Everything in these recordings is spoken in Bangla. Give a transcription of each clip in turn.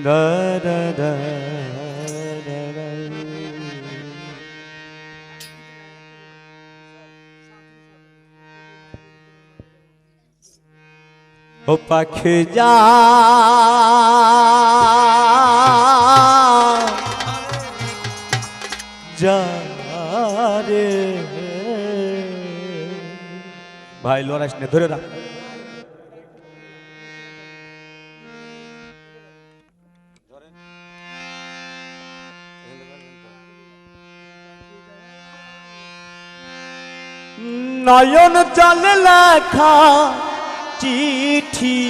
da da da da da ও পাখি যা যা রে ভাই লড়াইস নে নয়ন জল লেখা চিঠি।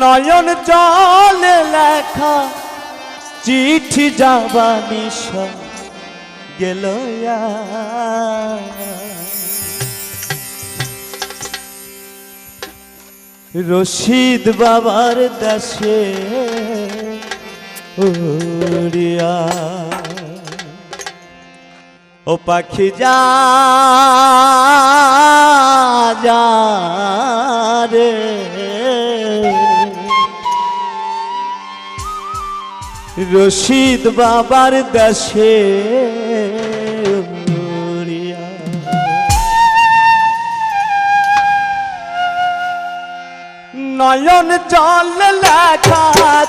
নয়ন জল লেখা চিঠি যাবা যাবানি গেল রশিদ বাবার দাসে উড়িয়া ও পাখি যা রে রশিদ বাবার দেশে। নয়ন জল লেখা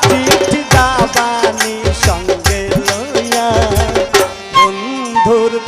চিঠি দাবানি সঙ্গে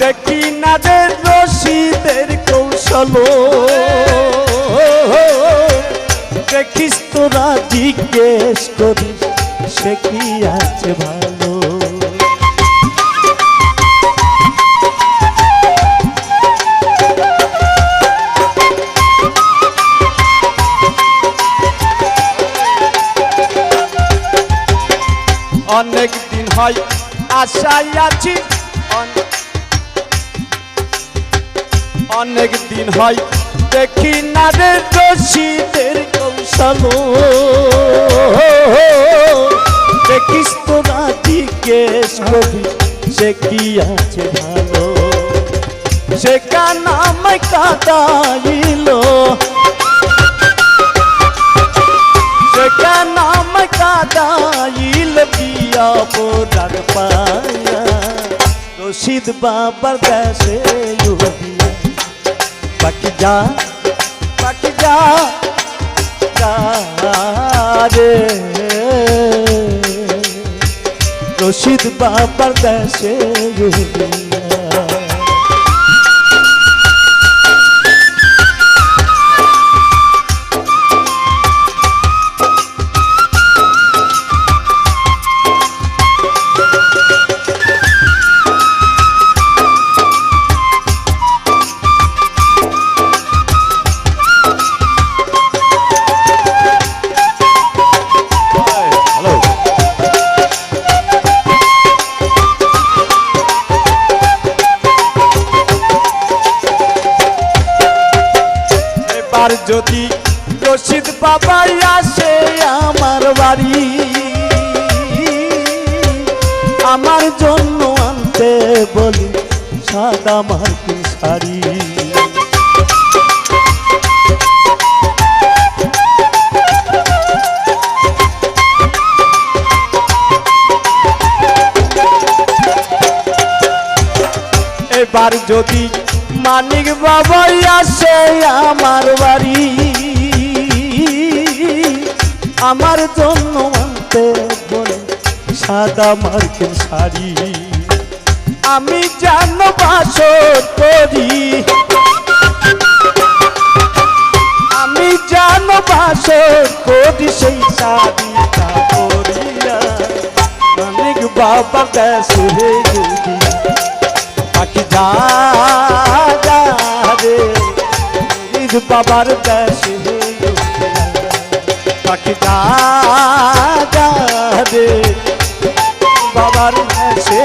দেখি না রে রশিদের কৌশল। দেখিস তোরা জিজ্ঞেস করিস সে কি আছে ভালো? অনেক দিন হয় আশায় আছি অনেক দিন হয়। দেখি না রে রশিদের কৌশল। দেখিস তোরা জিজ্ঞেস করি সে কি আছে ভালো? সে কানাম কাদাইলো? সেটা নাম কাদাইল বিয়া বোরার পায়া? রশিদ বাবার দেশে যা বাকি যা রে রশিদ বাবার দেশে ইউবিয়া যদি রশিদ বাবাই আসে আমার বাড়ি, আমার জন্য আনতে বলি সাদা মার্কিন শাড়ি। এবার যদি মানিক বাবাই আসে আমার আমার জন্য আনতে বলে, সাদা মার্কিন শাড়ি। আমি জান বাসর করি। আমি জান বাসর করি সেই শাড়ি বাবা যদি পাখি যা রে বাবার দেশে পাখি যা যা রে। বাবার দেশে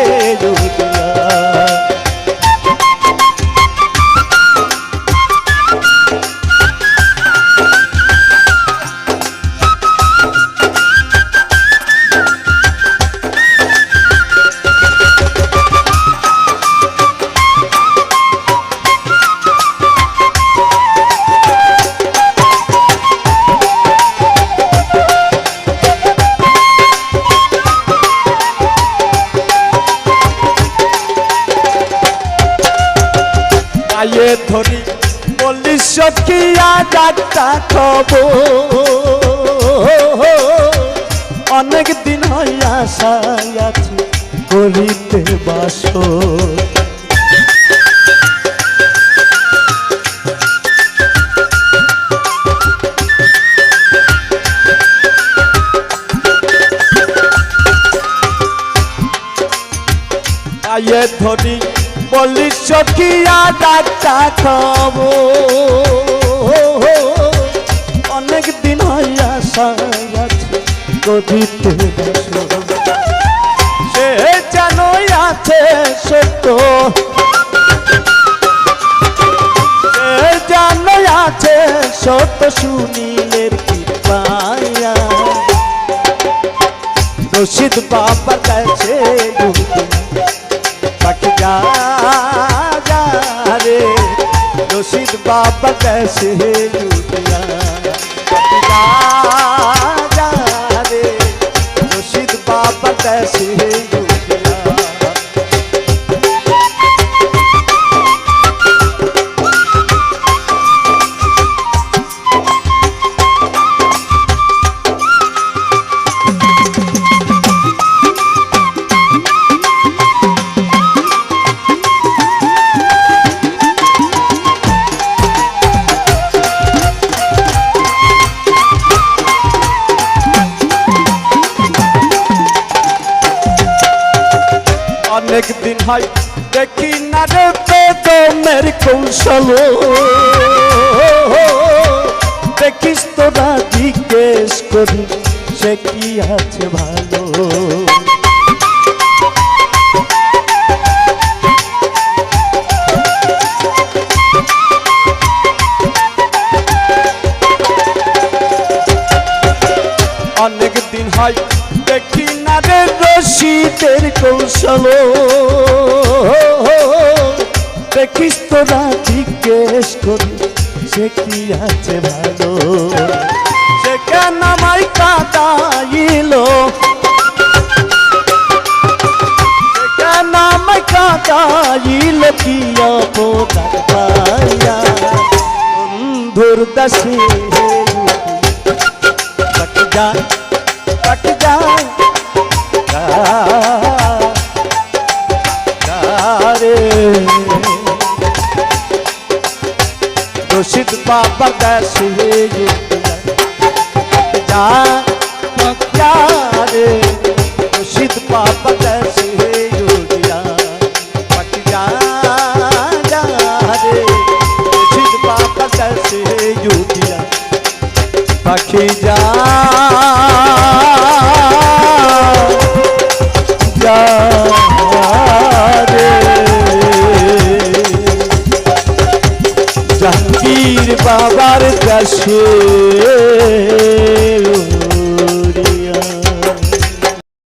আয়ে ধরি বলি সখিয়া ডাক্তা খব অনেক দিন হইয়া আছি করিতে বাস আয়ে ধরি বলি সখিয়া ডাক্তা খব। অনেক দিন হইয়া আছি করিতে বাস সে যেন আছে সত্য। যেন আছে সত্য সুনীলের কৃপায়া। রশিদ বাবার কাছে রশিদ বাবা কাছে লুটিয়া পাখি যা যা রে রশিদ অনেক দিন হয়, দেখি না রে বেদমের কৌশল। দেখিস তোরা জিজ্ঞেস করি, সে কি আছে ভালো? পেটের কৌশল। দেখিস তোরা জিজ্ঞেস করে সে কি আছে ভালো? সে কেন আমায় কাটাইল কাটাইল কি যায় যায় রে দোষিত বাবা দেশে যা রে দোষিত বাবা দেশে পাখি যা